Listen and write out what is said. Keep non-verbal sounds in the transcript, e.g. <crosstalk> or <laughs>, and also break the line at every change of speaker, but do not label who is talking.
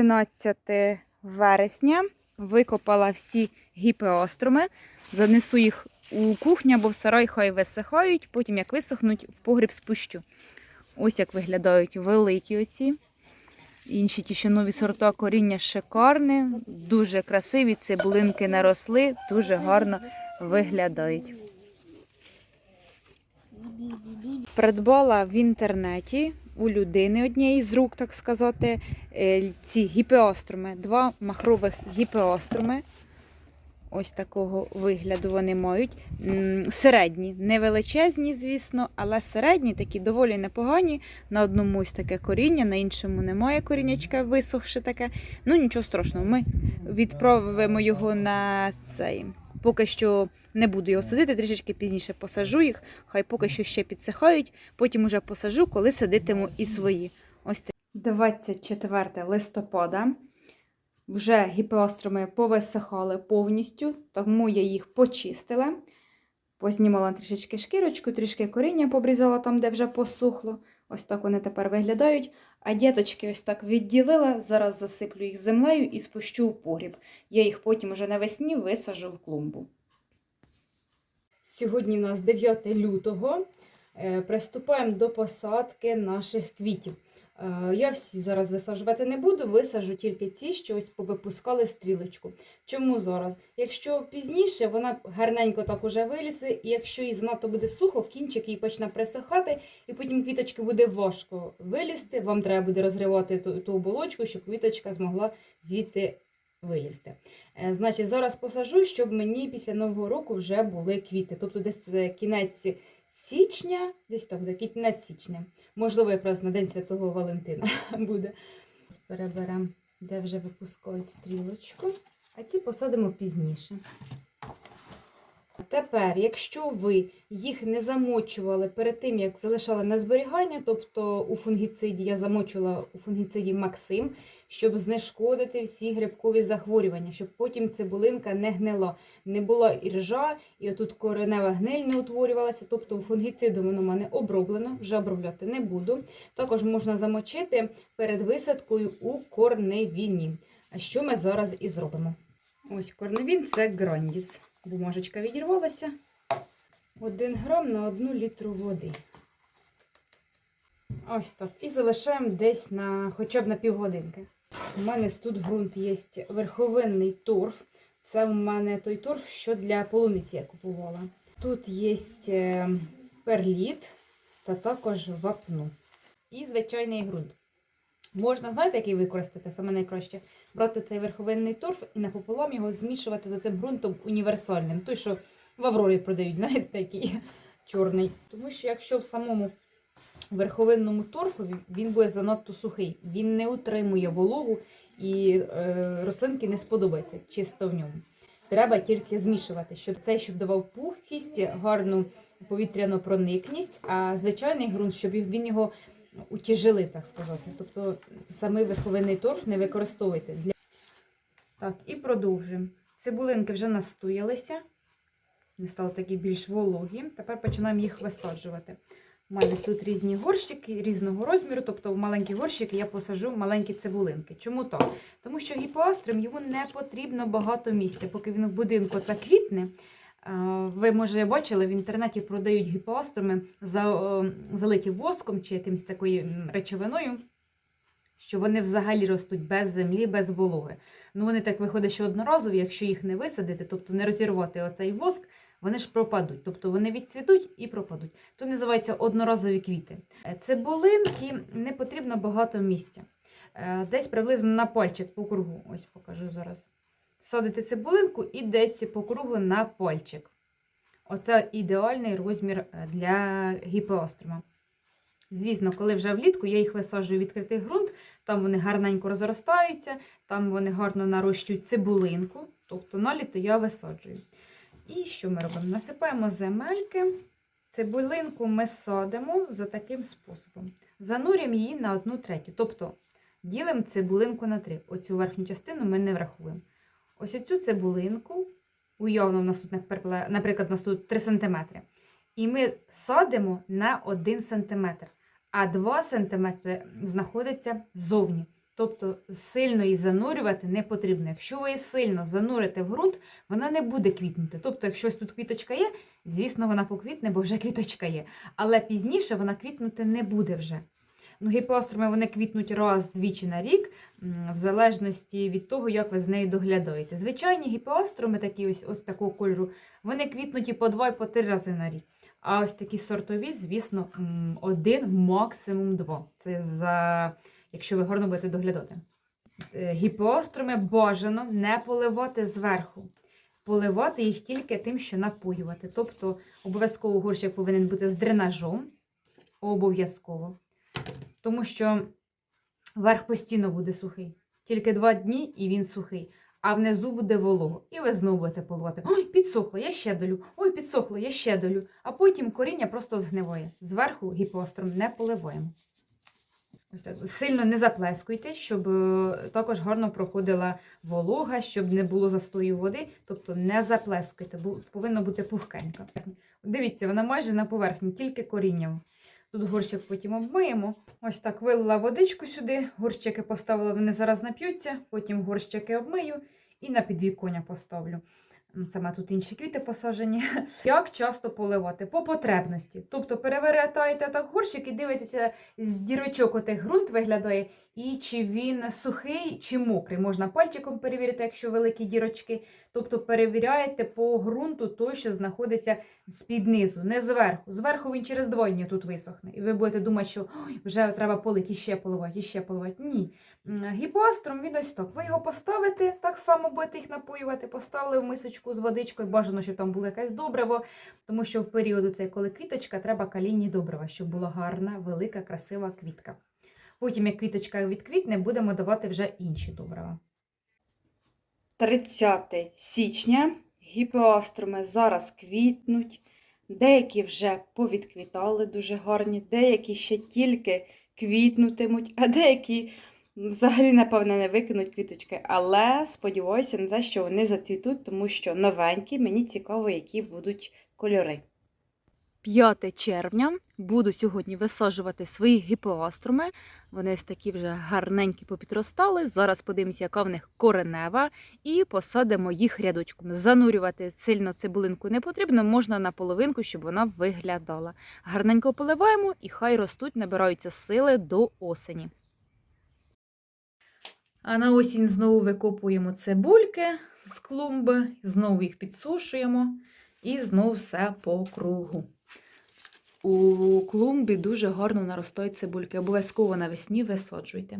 11 вересня. Викопала всі гіпеоструми. Занесу їх у кухню або в сарай, хай висихають. Потім, як висохнуть, в погріб спущу. Ось як виглядають великі оці. Інші ті, що нові сорта коріння шикарне, дуже красиві, цибулинки наросли, дуже гарно виглядають. Придбала в інтернеті у людини однієї з рук, так сказати, е, ці гіпеоструми, два махрових гіпеоструми. Ось такого вигляду вони мають. Середні, не величезні, звісно, але середні, такі доволі непогані. На одному ось таке коріння, на іншому немає коріннячка, висохше таке. Ну нічого страшного, ми відправимо його на цей. Поки що не буду його садити, трішечки пізніше посажу їх, хай поки що ще підсихають, потім уже посажу, коли садитиму і свої. Ось так. 24 листопада. Вже гіпеостроми повисихали повністю, тому я їх почистила. Познімала трішечки шкірочку, трішки коріння побрізала там, де вже посухло. Ось так вони тепер виглядають. А діточки ось так відділила. Зараз засиплю їх землею і спущу в погріб. Я їх потім уже навесні висажу в клумбу. Сьогодні у нас 9 лютого. Е, Приступаємо до посадки наших квітів. Е, Я всі зараз висаджувати не буду, висаджу тільки ті, що ось повипускали стрілочку. Чому зараз? Якщо пізніше вона гарненько так уже вилізе, і якщо їй занадто буде сухо, кінчик її почне присихати, і потім квіточки буде важко вилізти. Вам треба буде розривати ту, ту оболочку, щоб квіточка змогла звідти вилізти. Е, Значить, зараз посажу, щоб мені після Нового року вже були квіти. Тобто десь це кінець січня, десь там буде кінець січня. Можливо, якраз на День Святого Валентина <laughs> буде. Переберемо, де вже випускають стрілочку, а ці посадимо пізніше. Тепер, якщо ви їх не замочували перед тим, як залишали на зберігання, тобто у фунгіциді я замочувала у фунгіциді Максим, щоб знешкодити всі грибкові захворювання, щоб потім цибулинка не гнила, не була іржа, і отут коренева гниль не утворювалася. Тобто фунгіцидом воно в мене оброблено, вже обробляти не буду. Також можна замочити перед висадкою у корневіні. А що ми зараз і зробимо? Ось корневін це грандіс. Бумажечка відірвалася. 1 грам на 1 літру води. Ось так. І залишаємо десь на хоча б на півгодинки. У мене тут ґрунт є верховинний торф. Це у мене той торф, що для полуниці я купувала. Тут є е, перліт та також вапно. І звичайний ґрунт. Можна, знаєте, який використати саме найкраще? Брати цей верховинний торф і напополам його змішувати з цим ґрунтом універсальним. Той, що в Аврорі продають, <laughs> знаєте, такий чорний. Тому що якщо в самому верховинному торфу він буде занадто сухий, він не утримує вологу і е, рослинки не сподобається чисто в ньому. Треба тільки змішувати, щоб цей щоб давав пухкість, гарну повітряну проникність, а звичайний ґрунт, щоб він його утяжелив, так сказати. Тобто самий верховинний торф не використовуйте. Для... Так, і продовжуємо. Цибулинки вже настоялися, не стали такі більш вологі. Тепер починаємо їх висаджувати. У мене тут різні горщики різного розміру, тобто в маленькі горщики я посажу маленькі цибулинки. Чому так? Тому що гіпоастрим йому не потрібно багато місця, поки він в будинку це квітне. Е, Ви, може, бачили, в інтернеті продають гіпоастроми е, залиті воском чи якимось такою речовиною, що вони взагалі ростуть без землі, без вологи. Ну, вони так виходить, що одноразові, якщо їх не висадити, тобто не розірвати оцей воск, вони ж пропадуть. Тобто вони відцвітуть і пропадуть. То називається одноразові квіти. Е, Цибулинки не потрібно багато місця. Е, Десь приблизно на пальчик по кругу. Ось покажу зараз. Садите цибулинку і десь по кругу на пальчик. Оце ідеальний розмір е, для гіпеострома. Звісно, коли вже влітку я їх висаджую в відкритий ґрунт, там вони гарненько розростаються, там вони гарно нарощують цибулинку, тобто на літо я висаджую. І що ми робимо? Насипаємо земельки, цибулинку ми садимо за таким способом. Занурюємо її на одну третю. Тобто ділимо цибулинку на три. Оцю верхню частину ми не врахуємо. Ось оцю цибулинку, уявно, в нас тут, наприклад, у нас тут 3 см. І ми садимо на 1 см, а 2 см знаходиться ззовні. Тобто сильно її занурювати не потрібно. Якщо ви її сильно занурите в ґрунт, вона не буде квітнути. Тобто, якщо тут квіточка є, звісно, вона поквітне, бо вже квіточка є. Але пізніше вона квітнути не буде вже. Ну, гіпоастроми вони квітнуть раз-двічі на рік, в залежності від того, як ви з нею доглядаєте. Звичайні гіпоастроми, такі ось, ось такого кольору, вони квітнуть і по два, і по три рази на рік. А ось такі сортові, звісно, один, максимум два. Це за якщо ви гарно будете доглядати. Е, Гіпоостроми бажано не поливати зверху. Поливати їх тільки тим, що напоювати. Тобто обов'язково горщик повинен бути з дренажом. Обов'язково. Тому що верх постійно буде сухий. Тільки два дні і він сухий. А внизу буде волого. І ви знову будете поливати. Ой, підсохло, я ще долю. Ой, підсохло, я ще долю. А потім коріння просто згниває. Зверху гіпоостром не поливаємо. Ось так. Сильно не заплескуйте, щоб е, також гарно проходила волога, щоб не було застою води. Тобто не заплескуйте, повинно бути пухкенько. Дивіться, вона майже на поверхні, тільки корінням. Тут горщик потім обмиємо. Ось так вилила водичку сюди, горщики поставила, вони зараз нап'ються, потім горщики обмию і на підвіконня поставлю. Це в тут інші квіти посаджені. <laughs> Як часто поливати? По потребності. Тобто перевертаєте так горщик і дивитеся з дірочок отих ґрунт виглядає, і чи він сухий, чи мокрий. Можна пальчиком перевірити, якщо великі дірочки. Тобто перевіряєте по ґрунту той, що знаходиться з-під низу, не зверху. Зверху він через два дні тут висохне. І ви будете думати, що вже треба полити, іще поливати, іще поливати. Ні. Гіпоастром він ось так. Ви його поставите, так само будете їх напоювати, поставили в мисочку з водичкою. Бажано, щоб там було якесь добриво, тому що в період цей, коли квіточка, треба калійні добрива, щоб була гарна, велика, красива квітка. Потім, як квіточка відквітне, будемо давати вже інші добрива. 30 січня гіпоастроми зараз квітнуть. Деякі вже повідквітали дуже гарні, деякі ще тільки квітнутимуть, а деякі взагалі, напевне, не викинуть квіточки. Але сподіваюся на те, що вони зацвітуть, тому що новенькі, мені цікаво, які будуть кольори. 5 червня буду сьогодні висаджувати свої гіпоастроми. Вони такі вже гарненькі попідростали. Зараз подивимося, яка в них коренева, і посадимо їх рядочком. Занурювати сильно цибулинку не потрібно, можна на половинку, щоб вона виглядала. Гарненько поливаємо і хай ростуть, набираються сили до осені. А на осінь знову викопуємо цибульки з клумби, знову їх підсушуємо і знову все по кругу. У клумбі дуже гарно наростають цибульки. Обов'язково навесні висаджуйте.